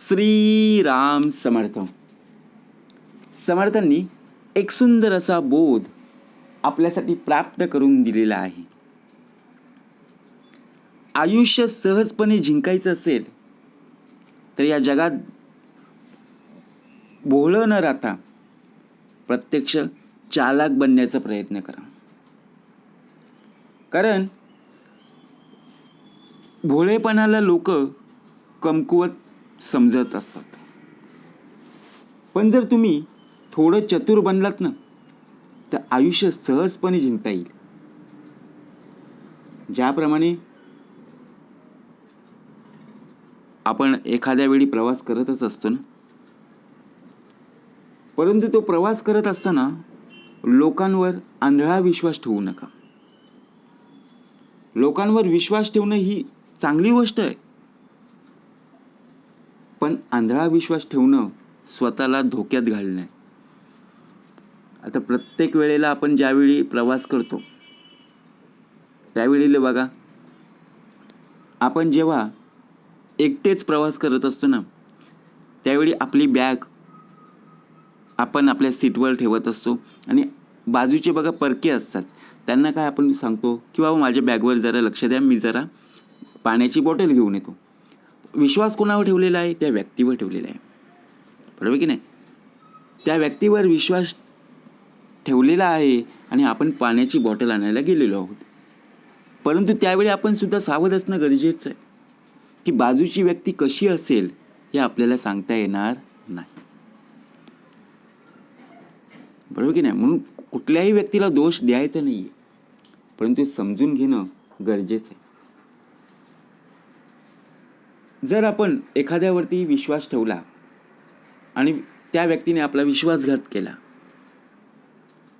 श्रीराम समर्थ. समर्थांनी एक सुंदर असा बोध आपल्यासाठी प्राप्त करून दिलेला आहे. आयुष्य सहजपणे जिंकायचं असेल तर या जगात भोळं न राहता प्रत्यक्ष चालाक बनण्याचा प्रयत्न करा. कारण भोळेपणाला लोक कमकुवत समजत असतात. पण जर तुम्ही थोडं चतुर बनलात ना तर आयुष्य सहजपणे जिंकता येईल. ज्याप्रमाणे आपण एखाद्या वेळी प्रवास करतच असतो ना परंतु तो प्रवास करत असताना लोकांवर आंधळा विश्वास ठेवू नका. लोकांवर विश्वास ठेवणं ही चांगली गोष्ट आहे. पण आंधळा विश्वास ठेवणं स्वतःला धोक्यात घालणं. आहे आता प्रत्येक वेळेला आपण ज्यावेळी प्रवास करतो त्यावेळी बघा आपण जेव्हा एकटेच प्रवास करत असतो ना त्यावेळी आपली बॅग आपण आपल्या सीटवर ठेवत असतो आणि बाजूचे बघा परके असतात त्यांना काय आपण सांगतो की बाबा माझ्या बॅगवर जरा लक्ष द्या मी जरा पाण्याची बॉटल घेऊन येतो. विश्वास कोणावर ठेवलेला आहे? त्या व्यक्तीवर ठेवलेला आहे. बरोबर की नाही? त्या व्यक्तीवर विश्वास ठेवलेला आहे आणि आपण पाण्याची बॉटल आणायला गेलेलो आहोत. परंतु त्यावेळी आपण सुद्धा सावध असणं गरजेचं आहे. की बाजूची व्यक्ती कशी असेल हे आपल्याला सांगता येणार नाही. बरोबर की नाही? म्हणून कुठल्याही व्यक्तीला दोष द्यायचा नाही आहे परंतु समजून घेणं गरजेचं आहे. जर आपण एखाद्यावरती विश्वास ठेवला आणि त्या व्यक्तीने आपला विश्वासघात केला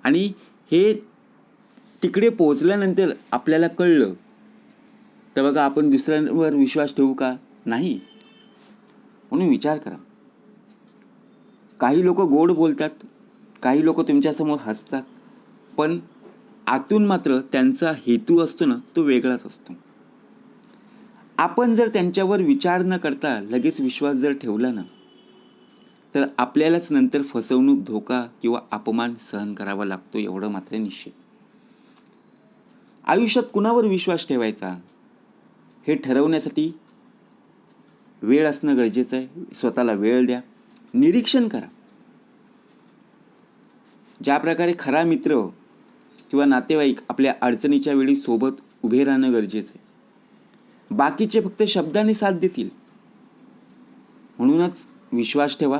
आणि हे तिकडे पोहोचल्यानंतर आपल्याला कळलं तर बघा आपण दुसऱ्यांवर विश्वास ठेवू का? नाही. म्हणून विचार करा. काही लोक गोड बोलतात काही लोक तुमच्यासमोर हसतात पण आतून मात्र त्यांचा हेतू असतो ना तो वेगळाच असतो. आपण जर त्यांच्यावर विचार न करता लगेच विश्वास जर ठेवला ना तर आपल्यालाच नंतर फसवणूक धोका किंवा अपमान सहन करावा लागतो एवढं मात्र निश्चित. आयुष्यात कुणावर विश्वास ठेवायचा? हे ठरवण्यासाठी वेळ असणं गरजेचं आहे. स्वतःला वेळ द्या. निरीक्षण करा. ज्या प्रकारे खरा मित्र किंवा नातेवाईक आपल्या अडचणीच्या वेळी सोबत उभे राहणं गरजेचं आहे. बाकीचे फक्त शब्दाने साथ देतील. म्हणूनच विश्वास ठेवा.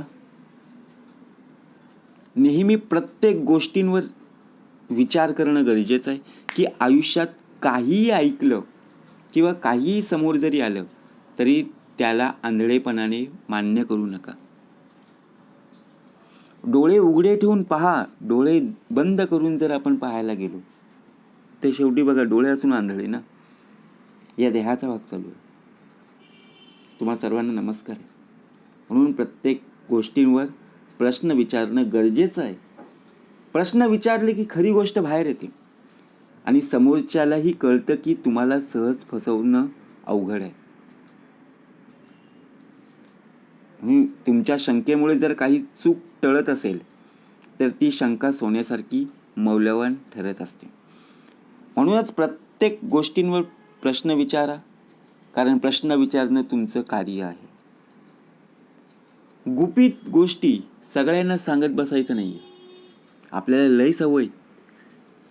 नेहमी प्रत्येक गोष्टींवर विचार करणं गरजेचं आहे की आयुष्यात काहीही ऐकलं किंवा काहीही समोर जरी आलं तरी त्याला आंधळेपणाने मान्य करू नका. डोळे उघडे ठेवून पहा डोळे बंद करून जर आपण पाहायला गेलो तर शेवटी बघा डोळे असून आंधळे ना? या देहाचा भाग चालू आहे. तुम्हा सर्वांना नमस्कार. आहे म्हणून प्रत्येक गोष्टींवर प्रश्न विचारणं गरजेचं आहे. प्रश्न विचारले की खरी गोष्ट बाहेर येते. आणि समोरच्यालाही कळतं की तुम्हाला सहज फसवणं अवघड आहे. तुमच्या शंकेमुळे जर काही चूक टळत असेल तर ती शंका सोन्यासारखी मौल्यवान ठरत असते. म्हणूनच प्रत्येक गोष्टींवर प्रश्न विचारा. कारण प्रश्न विचारणं तुमचं कार्य आहे. गुपित गोष्टी सगळ्यांना सांगत बसायचं नाही आहे आपल्याला लय सवय.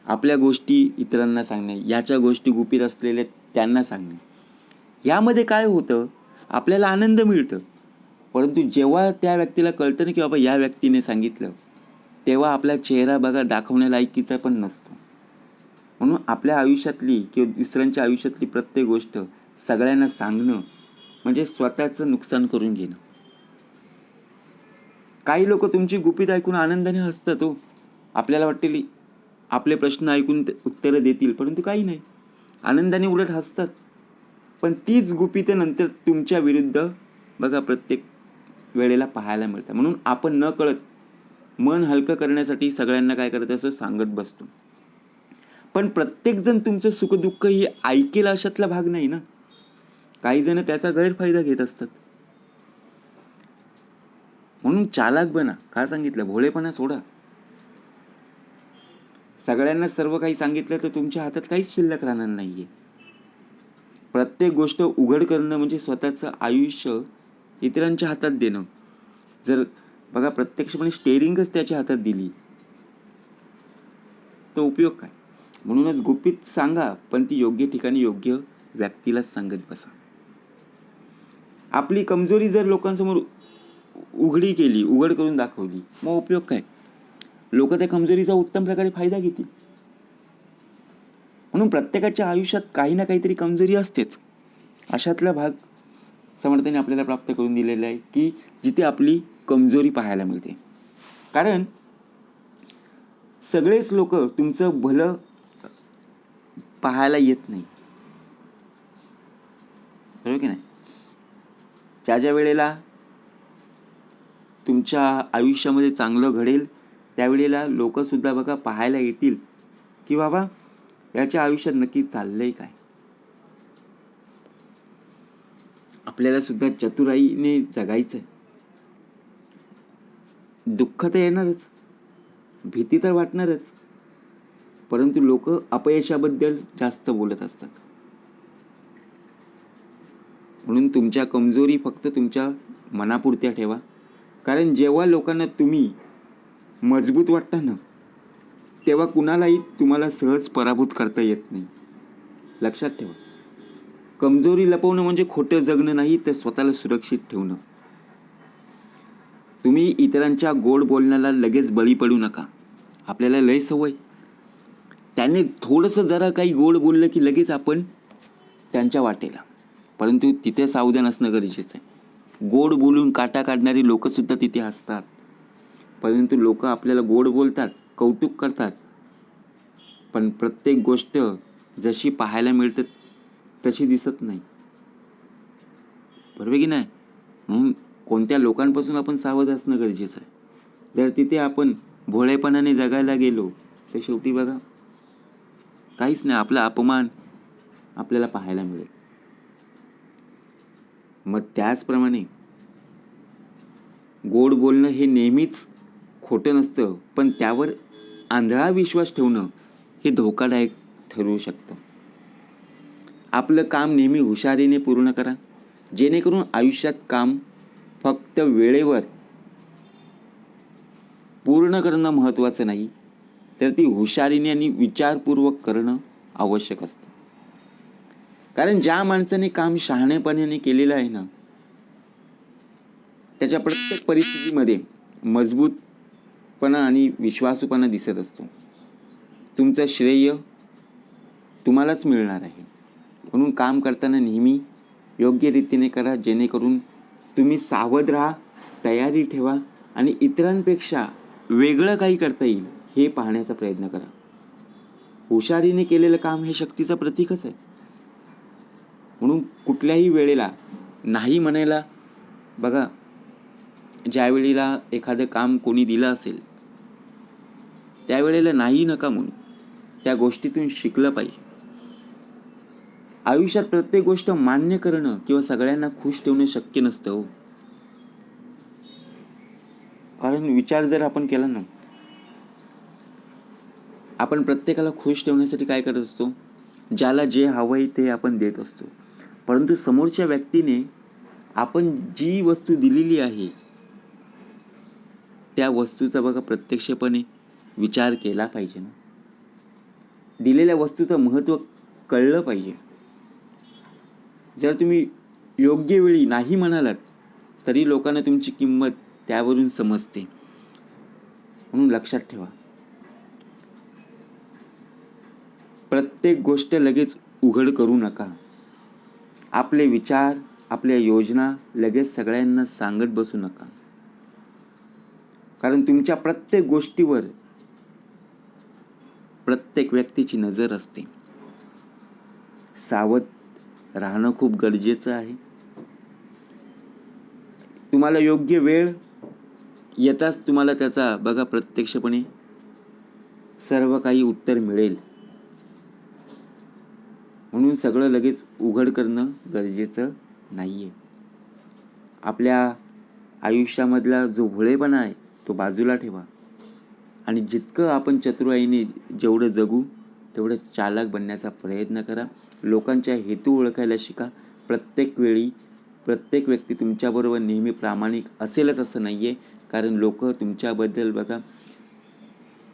आपल्या गोष्टी इतरांना सांगणे याच्या गोष्टी गुपित असलेल्या त्यांना सांगणे. यामध्ये काय होतं? आपल्याला आनंद मिळतं. परंतु जेव्हा त्या व्यक्तीला कळतं ना की बाबा या व्यक्तीने सांगितलं तेव्हा आपला चेहरा बघा दाखवण्या लायकीचा पण नसतो. म्हणून आपल्या आयुष्यातली किंवा दुसऱ्यांच्या आयुष्यातली प्रत्येक गोष्ट सगळ्यांना सांगणं म्हणजे स्वतःचं नुकसान करून घेणं. काही लोक तुमची गुपित ऐकून आनंदाने हसतात हो. आपल्याला वाटते आपले प्रश्न ऐकून उत्तरं देतील परंतु काही नाही. आनंदाने उलट हसतात. पण तीच गुपिते नंतर तुमच्या विरुद्ध बघा प्रत्येक वेळेला पाहायला मिळतं. म्हणून आपण न कळत मन हलकं करण्यासाठी सगळ्यांना काय करत असं सांगत बसतो. पण प्रत्येकजण तुमचं सुखदुःख ही ऐकेल अशातला भाग नाही ना. काही जण त्याचा गैरफायदा घेत असतात. म्हणून चालाक बना. का सांगितलं? भोळेपणा सोडा. सगळ्यांना सर्व काही सांगितलं तर तुमच्या हातात काहीच शिल्लक राहणार नाहीये. प्रत्येक गोष्ट उघड करणं म्हणजे स्वतःचं आयुष्य इतरांच्या हातात देणं. जर बघा प्रत्यक्षपणे स्टेरिंगच त्याच्या हातात दिली. तर उपयोग काय? म्हणूनच गुपित सांगा पण ती योग्य ठिकाणी योग्य व्यक्तीलाच सांगत बसा. आपली कमजोरी जर लोकांसमोर उघडी केली उघड करून दाखवली मग उपयोग काय? लोक त्या कमजोरीचा उत्तम प्रकारे फायदा घेतील. म्हणून प्रत्येकाच्या आयुष्यात काही ना काहीतरी कमजोरी असतेच. अशातला भाग समर्थाने आपल्याला प्राप्त करून दिलेला आहे की जिथे आपली कमजोरी पाहायला मिळते. कारण सगळेच लोक तुमचं भलं पाहायला येत नाही. बरोबर की नाही? ज्या ज्या वेळेला तुमच्या आयुष्यामध्ये चांगलं घडेल त्यावेळेला लोकंसुद्धा बघा पाहायला येतील की बाबा याच्या आयुष्यात नक्की चाललंय काय? आपल्याला सुद्धा चतुराईने जगायचंय. दुःख तर येणारच. भीती तर वाटणारच. परंतु लोक अपयशाबद्दल जास्त बोलत असतात. म्हणून तुमच्या कमजोरी फक्त तुमच्या मनापुरत्या ठेवा. कारण जेव्हा लोकांना तुम्ही मजबूत वाटता ना तेव्हा कुणालाही तुम्हाला सहज पराभूत करता येत नाही. लक्षात ठेवा. कमजोरी लपवणं म्हणजे खोटं जगणं नाही तर स्वतःला सुरक्षित ठेवणं. तुम्ही इतरांच्या गोड बोलण्याला लगेच बळी पडू नका. आपल्याला लय सवय. त्याने थोडंसं जरा काही गोड बोललं की लगेच आपण त्यांच्या वाटेला. परंतु तिथे सावधान असणं गरजेचं आहे. गोड बोलून काटा काढणारी लोकंसुद्धा तिथे असतात. परंतु लोक आपल्याला गोड बोलतात कौतुक करतात. पण प्रत्येक गोष्ट जशी पाहायला मिळते तशी दिसत नाही. बरोबर की नाही? म्हणून कोणत्या लोकांपासून आपण सावध असणं गरजेचं आहे? जर तिथे आपण भोळेपणाने जगायला गेलो तर शेवटी बघा काहीच नाही आपला अपमान आपल्याला पाहायला मिळेल. मग त्याचप्रमाणे गोड बोलणं हे नेहमीच खोटं नसतं पण त्यावर आंधळा विश्वास ठेवणं हे धोकादायक ठरू शकतं. आपलं काम नेहमी हुशारीने पूर्ण करा जेणेकरून आयुष्यात काम फक्त वेळेवर पूर्ण करणं महत्त्वाचं नाही तर ती हुशारीने आणि विचारपूर्वक करणं आवश्यक असतं. कारण ज्या माणसाने काम शहाणेपणाने केलेलं आहे ना त्याच्या प्रत्येक परिस्थितीमध्ये मजबूतपणा आणि विश्वासूपणा दिसत असतो. तुमचं श्रेय तुम्हालाच मिळणार आहे. म्हणून काम करताना नेहमी योग्य रीतीने करा जेणेकरून तुम्ही सावध राहा तयारी ठेवा आणि इतरांपेक्षा वेगळं काही करता येईल. हे पाहण्याचा प्रयत्न करा. हुशारीने केलेलं काम हे शक्तीचं प्रतीकच आहे. म्हणून कुठल्याही वेळेला नाही म्हणायला बघा ज्या वेळेला एखादं काम कोणी दिलं असेल त्यावेळेला नाही नका म्हणून त्या गोष्टीतून शिकलं पाहिजे. आयुष्यात प्रत्येक गोष्ट मान्य करणं किंवा सगळ्यांना खुश ठेवणं शक्य नसतं हो. कारण विचार जर आपण केला ना आपण प्रत्येकाला खुश ठेवण्यासाठी काय करत असतो? ज्याला जे हवं आहे ते आपण देत असतो. परंतु समोरच्या व्यक्तीने आपण जी वस्तू दिलेली आहे त्या वस्तूचा बघा प्रत्यक्षपणे विचार केला पाहिजे ना. दिलेल्या वस्तूचं महत्त्व कळलं पाहिजे. जर तुम्ही योग्य वेळी नाही म्हणालात तरी लोकांना तुमची किंमत त्यावरून समजते. म्हणून लक्षात ठेवा. प्रत्येक गोष्ट लगेच उघड करू नका. आपले विचार आपल्या योजना लगेच सगळ्यांना सांगत बसू नका. कारण तुमच्या प्रत्येक गोष्टीवर प्रत्येक व्यक्तीची नजर असते. सावध राहणं खूप गरजेचं आहे. तुम्हाला योग्य वेळ येताच तुम्हाला त्याचा बघा प्रत्यक्षपणे सर्व काही उत्तर मिळेल. म्हणून सगळं लगेच उघड करणं गरजेचं नाही आहे आपल्या आयुष्यामधला जो भोळेपणा आहे तो बाजूला ठेवा. आणि जितकं आपण चतुराईने जेवढं जगू तेवढं चालक बनण्याचा प्रयत्न करा. लोकांच्या हेतू ओळखायला शिका. प्रत्येक वेळी प्रत्येक व्यक्ती तुमच्याबरोबर नेहमी प्रामाणिक असेलच असं नाही आहे कारण लोक तुमच्याबद्दल बघा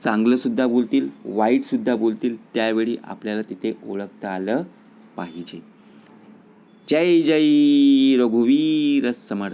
चांगलंसुद्धा बोलतील वाईटसुद्धा बोलतील त्यावेळी आपल्याला तिथे ओळखता आलं पाहिजे. जय जय रघुवीर समर्थ.